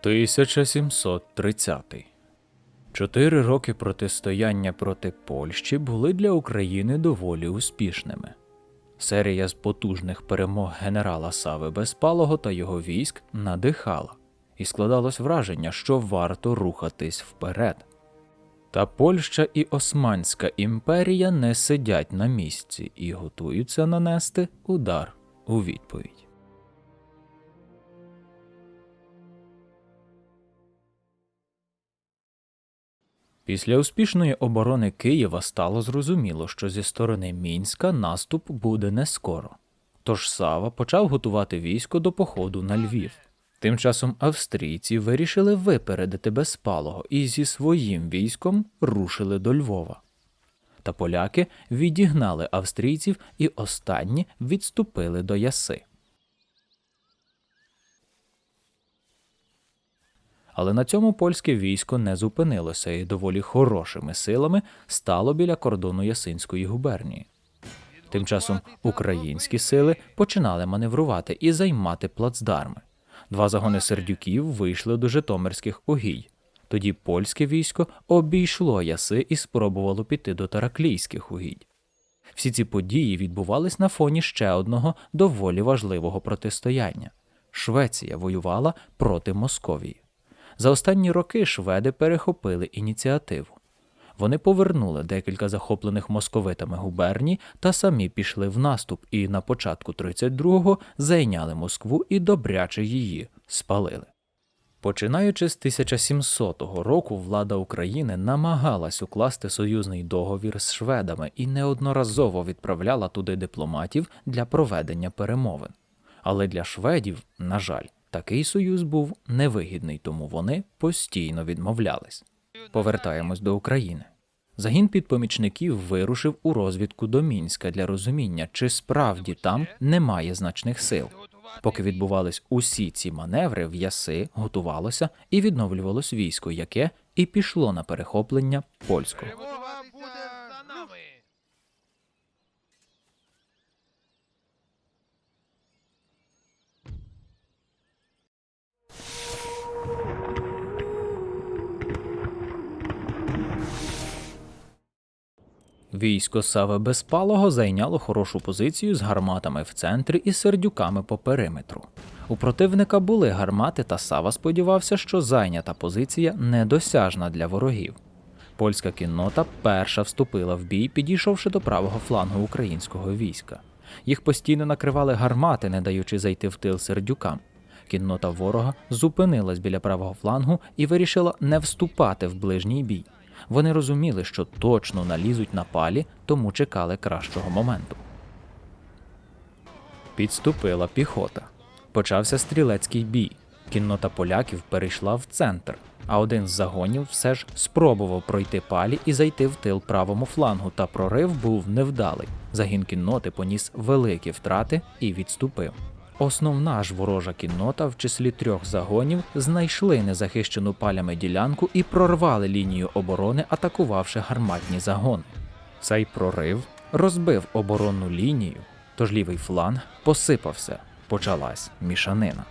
1730. Чотири роки протистояння проти Польщі були для України доволі успішними. Серія з потужних перемог генерала Сави Безпалого та його військ надихала, і складалось враження, що варто рухатись вперед. Та Польща і Османська імперія не сидять на місці і готуються нанести удар у відповідь. Після успішної оборони Києва стало зрозуміло, що зі сторони Мінська наступ буде не скоро. Тож Сава почав готувати військо до походу на Львів. Тим часом австрійці вирішили випередити безпалого і зі своїм військом рушили до Львова. Та поляки відігнали австрійців і останні відступили до Яси. Але на цьому польське військо не зупинилося і доволі хорошими силами стало біля кордону Ясинської губернії. Тим часом українські сили починали маневрувати і займати плацдарми. Два загони сердюків вийшли до Житомирських угій. Тоді польське військо обійшло яси і спробувало піти до Тараклійських угідь. Всі ці події відбувались на фоні ще одного доволі важливого протистояння. Швеція воювала проти Московії. За останні роки шведи перехопили ініціативу. Вони повернули декілька захоплених московитами губерній та самі пішли в наступ і на початку 32-го зайняли Москву і добряче її спалили. Починаючи з 1700 року, влада України намагалась укласти союзний договір з шведами і неодноразово відправляла туди дипломатів для проведення перемовин. Але для шведів, на жаль, такий союз був невигідний, тому вони постійно відмовлялись. Повертаємось до України. Загін підпомічників вирушив у розвідку до Мінська для розуміння, чи справді там немає значних сил. Поки відбувались усі ці маневри, в яси готувалося і відновлювалось військо, яке і пішло на перехоплення польського. Військо Сави Безпалого зайняло хорошу позицію з гарматами в центрі і сердюками по периметру. У противника були гармати, та Сава сподівався, що зайнята позиція недосяжна для ворогів. Польська кіннота перша вступила в бій, підійшовши до правого флангу українського війська. Їх постійно накривали гармати, не даючи зайти в тил сердюкам. Кіннота ворога зупинилась біля правого флангу і вирішила не вступати в ближній бій. Вони розуміли, що точно налізуть на палі, тому чекали кращого моменту. Підступила піхота. Почався стрілецький бій. Кіннота поляків перейшла в центр, а один з загонів все ж спробував пройти палі і зайти в тил правому флангу, та прорив був невдалий. Загін кінноти поніс великі втрати і відступив. Основна ж ворожа кіннота в числі трьох загонів знайшли незахищену палями ділянку і прорвали лінію оборони, атакувавши гарматні загони. Цей прорив розбив оборонну лінію, тож лівий фланг посипався. Почалась мішанина.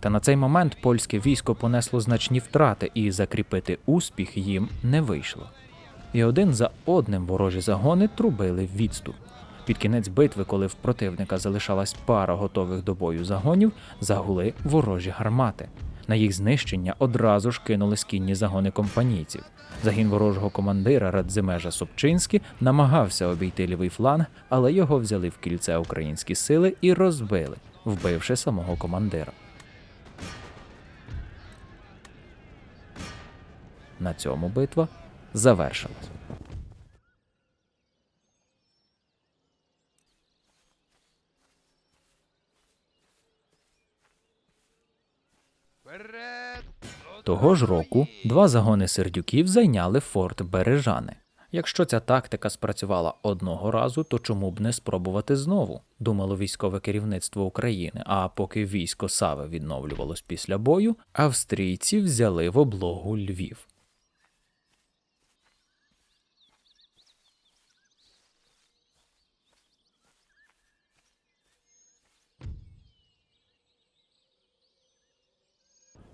Та на цей момент польське військо понесло значні втрати, і закріпити успіх їм не вийшло. І один за одним ворожі загони трубили відступ. Під кінець битви, коли в противника залишалась пара готових до бою загонів, загули ворожі гармати. На їх знищення одразу ж кинулись кінні загони компанійців. Загін ворожого командира Радзимежа Собчинський намагався обійти лівий фланг, але його взяли в кільце українські сили і розбили, вбивши самого командира. На цьому битва завершилась. Того ж року два загони сердюків зайняли форт Бережани. Якщо ця тактика спрацювала одного разу, то чому б не спробувати знову? думало військове керівництво України. А поки військо Сави відновлювалось після бою, австрійці взяли в облогу Львів.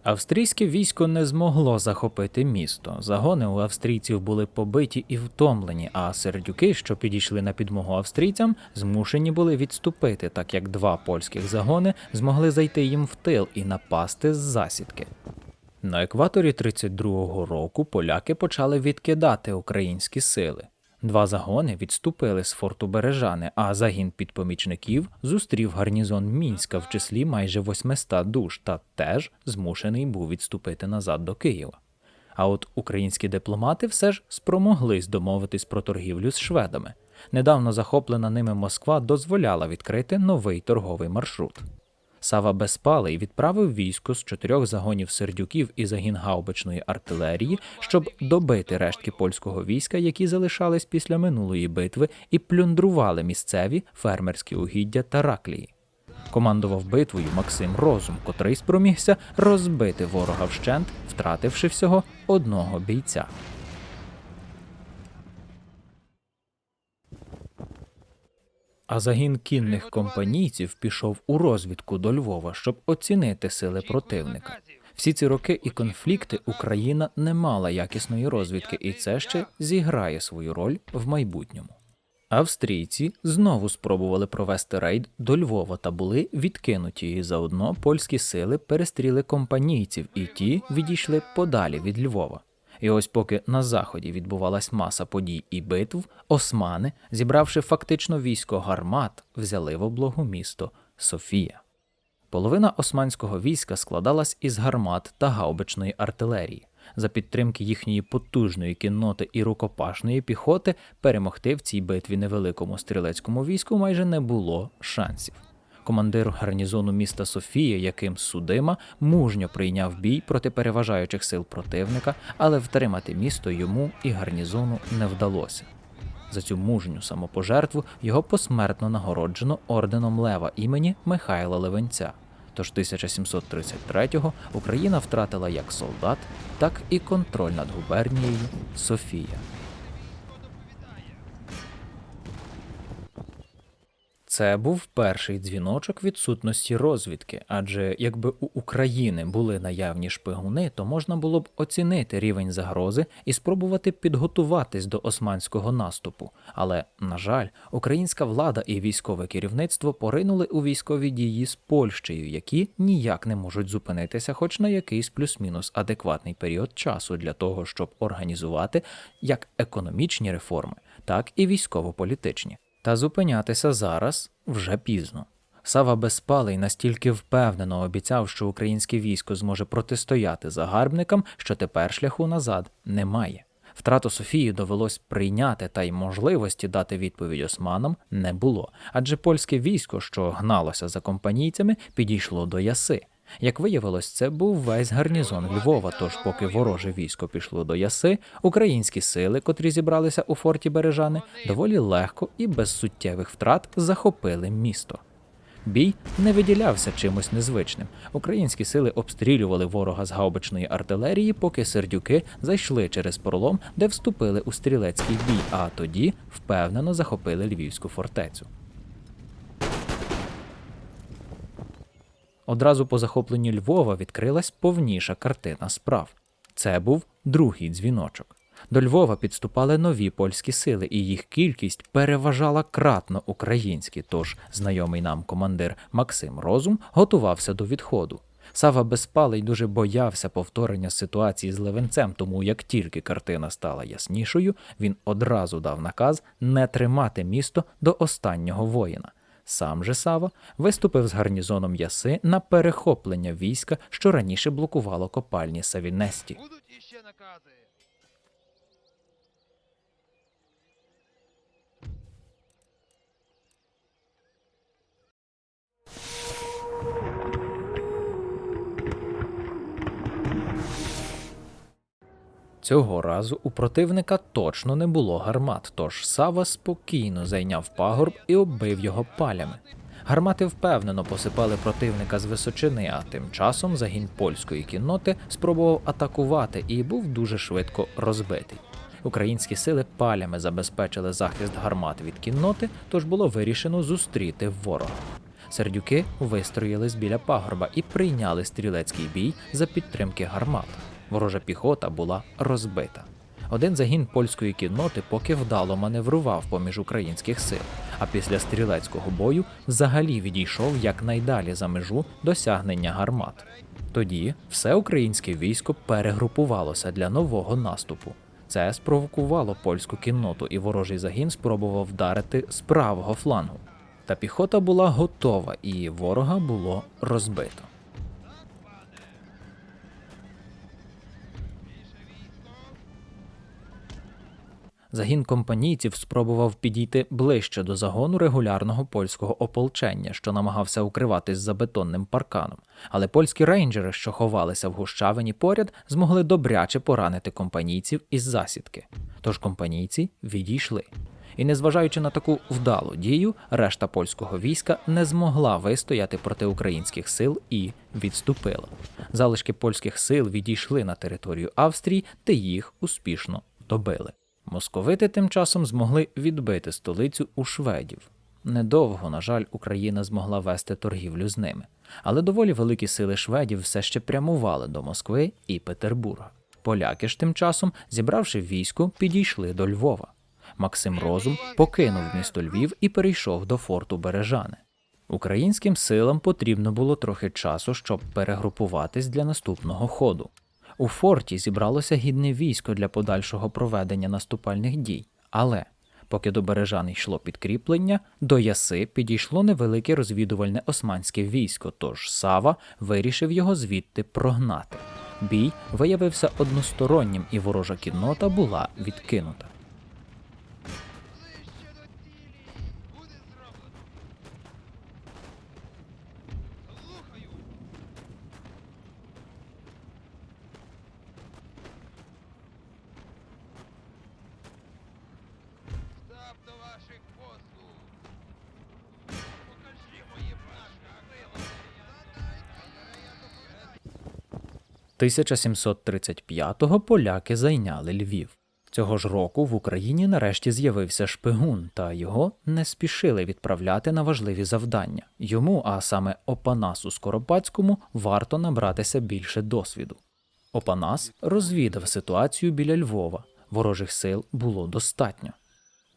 Австрійське військо не змогло захопити місто. Загони у австрійців були побиті і втомлені, а сердюки, що підійшли на підмогу австрійцям, змушені були відступити, так як два польських загони змогли зайти їм в тил і напасти з засідки. На екваторі 32-го року поляки почали відкидати українські сили. Два загони відступили з форту Бережани, а загін підпомічників зустрів гарнізон Мінська в числі майже 800 душ та теж змушений був відступити назад до Києва. А от українські дипломати все ж спромоглись домовитись про торгівлю з шведами. Недавно захоплена ними Москва дозволяла відкрити новий торговий маршрут. Сава Безпалий відправив військо з чотирьох загонів сердюків і загін гаубичної артилерії, щоб добити рештки польського війська, які залишались після минулої битви, і плюндрували місцеві фермерські угіддя та раклії. Командував битвою Максим Розум, котрий спромігся розбити ворога вщент, втративши всього одного бійця. А загін кінних компанійців пішов у розвідку до Львова, щоб оцінити сили противника. Всі ці роки і конфлікти Україна не мала якісної розвідки, і це ще зіграє свою роль в майбутньому. Австрійці знову спробували провести рейд до Львова та були відкинуті, і заодно польські сили перестріли компанійців, і ті відійшли подалі від Львова. І ось поки на заході відбувалась маса подій і битв, османи, зібравши фактично військо гармат, взяли в облогу місто Софія. Половина османського війська складалась із гармат та гаубичної артилерії. За підтримки їхньої потужної кінноти і рукопашної піхоти перемогти в цій битві невеликому стрілецькому війську майже не було шансів. Командир гарнізону міста Софія, яким судима, мужньо прийняв бій проти переважаючих сил противника, але втримати місто йому і гарнізону не вдалося. За цю мужню самопожертву його посмертно нагороджено орденом Лева імені Михайла Левенця. Тож 1733-го Україна втратила як солдат, так і контроль над губернією Софія. Це був перший дзвіночок відсутності розвідки, адже якби у України були наявні шпигуни, то можна було б оцінити рівень загрози і спробувати підготуватись до османського наступу. Але, на жаль, українська влада і військове керівництво поринули у військові дії з Польщею, які ніяк не можуть зупинитися, хоч на якийсь плюс-мінус адекватний період часу для того, щоб організувати як економічні реформи, так і військово-політичні. Та зупинятися зараз вже пізно. Сава Безпалий настільки впевнено обіцяв, що українське військо зможе протистояти загарбникам, що тепер шляху назад немає. Втрату Софії довелось прийняти, та й можливості дати відповідь османам не було, адже польське військо, що гналося за компанійцями, підійшло до Яси. Як виявилось, це був весь гарнізон Львова. Тож, поки вороже військо пішло до Яси, українські сили, котрі зібралися у форті Бережани, доволі легко і без суттєвих втрат захопили місто. Бій не виділявся чимось незвичним. Українські сили обстрілювали ворога з гаубичної артилерії, поки сердюки зайшли через пролом, де вступили у стрілецький бій, а тоді впевнено захопили львівську фортецю. Одразу по захопленню Львова відкрилась повніша картина справ. Це був другий дзвіночок. До Львова підступали нові польські сили, і їх кількість переважала кратно українські. Тож знайомий нам командир Максим Розум готувався до відходу. Сава Безпалий дуже боявся повторення ситуації з Левенцем, тому як тільки картина стала яснішою, він одразу дав наказ не тримати місто до останнього воїна. Сам же Сава виступив з гарнізоном Яси на перехоплення війська, що раніше блокувало копальні Савінесті. Будуть іще накази. Цього разу у противника точно не було гармат, тож Сава спокійно зайняв пагорб і оббив його палями. Гармати впевнено посипали противника з височини, а тим часом загін польської кінноти спробував атакувати і був дуже швидко розбитий. Українські сили палями забезпечили захист гармат від кінноти, тож було вирішено зустріти ворога. Сердюки вистроїлись біля пагорба і прийняли стрілецький бій за підтримки гармат. Ворожа піхота була розбита. Один загін польської кінноти поки вдало маневрував поміж українських сил, а після стрілецького бою взагалі відійшов якнайдалі за межу досягнення гармат. Тоді все українське військо перегрупувалося для нового наступу. Це спровокувало польську кінноту, і ворожий загін спробував вдарити з правого флангу. Та піхота була готова, і ворога було розбито. Загін компанійців спробував підійти ближче до загону регулярного польського ополчення, що намагався укриватись за бетонним парканом. Але польські рейнджери, що ховалися в гущавині поряд, змогли добряче поранити компанійців із засідки. Тож компанійці відійшли. І незважаючи на таку вдалу дію, решта польського війська не змогла вистояти проти українських сил і відступила. Залишки польських сил відійшли на територію Австрії, де їх успішно добили. Московити тим часом змогли відбити столицю у шведів. Недовго, на жаль, Україна змогла вести торгівлю з ними, але доволі великі сили шведів все ще прямували до Москви і Петербурга. Поляки ж тим часом, зібравши військо, підійшли до Львова. Максим Розум покинув місто Львів і перейшов до форту Бережани. Українським силам потрібно було трохи часу, щоб перегрупуватись для наступного ходу. У форті зібралося гідне військо для подальшого проведення наступальних дій, але поки до Бережани йшло підкріплення, до Яси підійшло невелике розвідувальне османське військо, тож Сава вирішив його звідти прогнати. Бій виявився одностороннім, і ворожа кіннота була відкинута. 1735-го поляки зайняли Львів. Цього ж року в Україні нарешті з'явився шпигун, та його не спішили відправляти на важливі завдання. Йому, а саме Опанасу Скоропадському, варто набратися більше досвіду. Опанас розвідав ситуацію біля Львова. Ворожих сил було достатньо.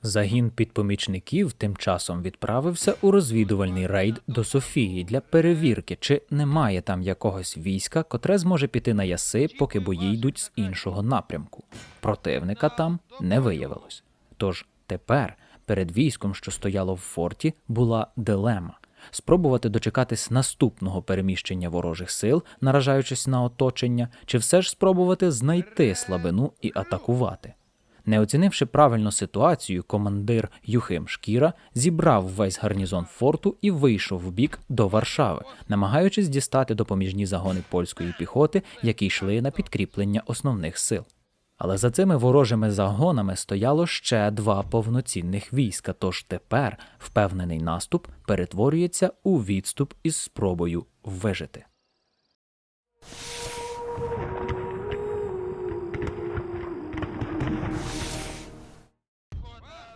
Загін підпомічників тим часом відправився у розвідувальний рейд до Софії для перевірки, чи немає там якогось війська, котре зможе піти на яси, поки бої йдуть з іншого напрямку. Противника там не виявилось. Тож тепер перед військом, що стояло в форті, була дилема спробувати дочекатись наступного переміщення ворожих сил, наражаючись на оточення, чи все ж спробувати знайти слабину і атакувати. Не оцінивши правильно ситуацію, командир Юхим Шкіра зібрав весь гарнізон форту і вийшов в бік до Варшави, намагаючись дістати допоміжні загони польської піхоти, які йшли на підкріплення основних сил. Але за цими ворожими загонами стояло ще два повноцінних війська, тож тепер впевнений наступ перетворюється у відступ із спробою вижити.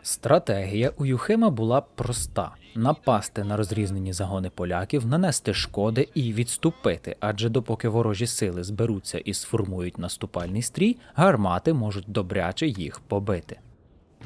Стратегія у Юхима була проста: напасти на розрізнені загони поляків, нанести шкоди і відступити, адже допоки ворожі сили зберуться і сформують наступальний стрій, гармати можуть добряче їх побити.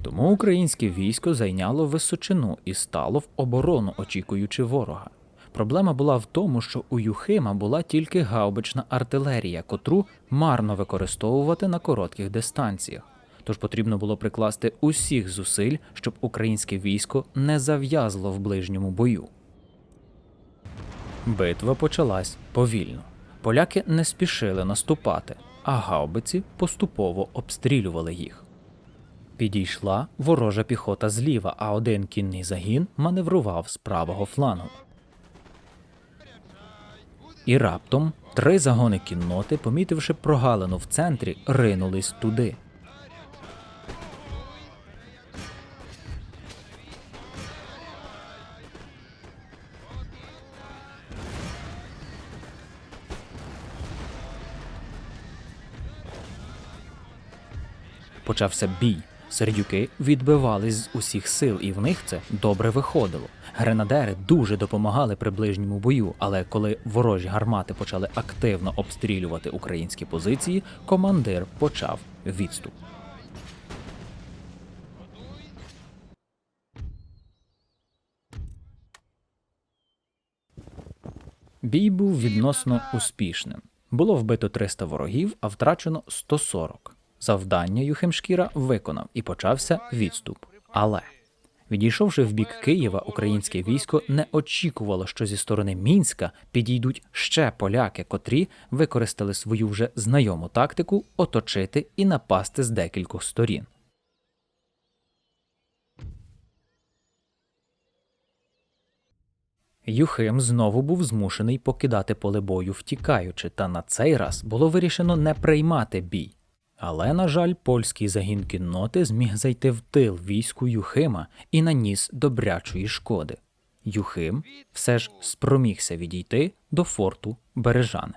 Тому українське військо зайняло височину і стало в оборону, очікуючи ворога. Проблема була в тому, що у Юхима була тільки гаубична артилерія, котру марно використовувати на коротких дистанціях. Тож потрібно було прикласти усіх зусиль, щоб українське військо не зав'язло в ближньому бою. Битва почалась повільно. Поляки не спішили наступати, а гаубиці поступово обстрілювали їх. Підійшла ворожа піхота зліва, а один кінний загін маневрував з правого флангу. І раптом Три загони кінноти, помітивши прогалину в центрі, ринулись туди. Почався бій. Сердюки відбивались з усіх сил, і в них це добре виходило. Гренадери дуже допомагали при ближньому бою, але коли ворожі гармати почали активно обстрілювати українські позиції, командир почав відступ. Бій був відносно успішним. Було вбито 300 ворогів, а втрачено 140. Завдання Юхимшкіра виконав і почався відступ. Але відійшовши в бік Києва, українське військо не очікувало, що зі сторони Мінська підійдуть ще поляки, котрі використали свою вже знайому тактику оточити і напасти з декількох сторін. Юхим знову був змушений покидати поле бою, втікаючи, та на цей раз було вирішено не приймати бій. Але, на жаль, польський загін кінноти зміг зайти в тил війську Юхима і наніс добрячої шкоди. Юхим все ж спромігся відійти до форту Бережани.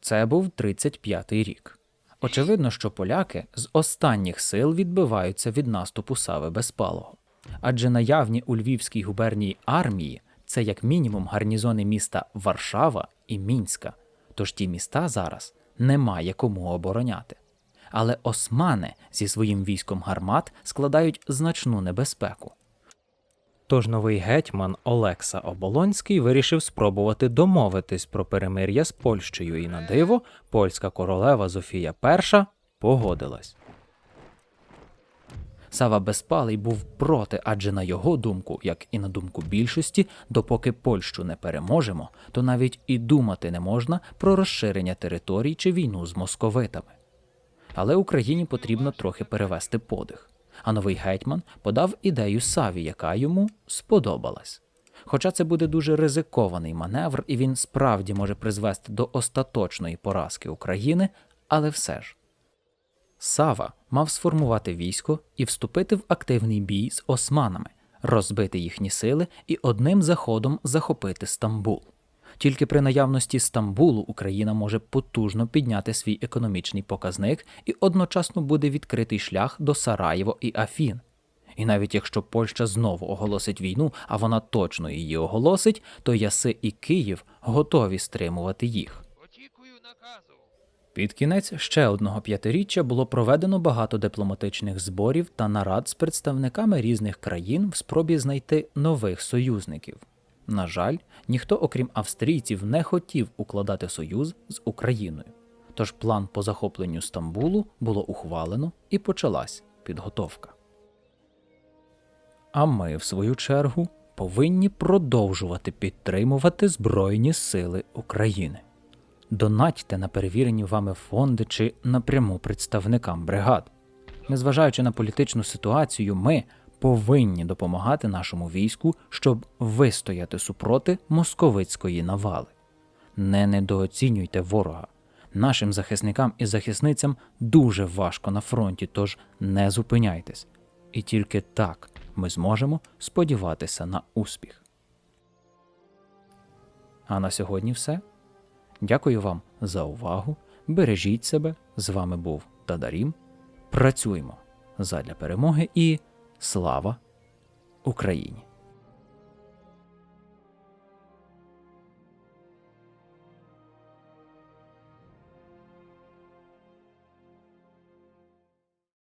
Це був 35-й рік. Очевидно, що поляки з останніх сил відбиваються від наступу Сави Безпалого. Адже наявні у Львівській губернії армії це як мінімум гарнізони міста Варшава і Мінська, тож ті міста зараз немає кому обороняти. Але османи зі своїм військом гармат складають значну небезпеку. Тож новий гетьман Олекса Оболонський вирішив спробувати домовитись про перемир'я з Польщею, і на диво польська королева Зофія І погодилась. Сава Безпалий був проти, адже на його думку, як і на думку більшості, допоки Польщу не переможемо, то навіть і думати не можна про розширення територій чи війну з московитами. Але Україні потрібно трохи перевести подих. А новий гетьман подав ідею Саві, яка йому сподобалась. Хоча це буде дуже ризикований маневр, і він справді може призвести до остаточної поразки України, але все ж. Сава мав сформувати військо і вступити в активний бій з османами, розбити їхні сили і одним заходом захопити Стамбул. Тільки при наявності Стамбулу Україна може потужно підняти свій економічний показник і одночасно буде відкритий шлях до Сараєво і Афін. І навіть якщо Польща знову оголосить війну, а вона точно її оголосить, то Яси і Київ готові стримувати їх. Очікую наказу. Під кінець ще одного п'ятиріччя було проведено багато дипломатичних зборів та нарад з представниками різних країн в спробі знайти нових союзників. На жаль, ніхто, окрім австрійців, не хотів укладати союз з Україною. Тож план по захопленню Стамбулу було ухвалено і почалась підготовка. А ми, в свою чергу, повинні продовжувати підтримувати Збройні Сили України. Донатьте на перевірені вами фонди чи напряму представникам бригад. Незважаючи на політичну ситуацію, ми повинні допомагати нашому війську, щоб вистояти супроти московицької навали. Не недооцінюйте ворога. Нашим захисникам і захисницям дуже важко на фронті, тож не зупиняйтесь. І тільки так ми зможемо сподіватися на успіх. А на сьогодні все. Дякую вам за увагу. Бережіть себе. З вами був Тадарім. Працюємо задля перемоги і слава Україні!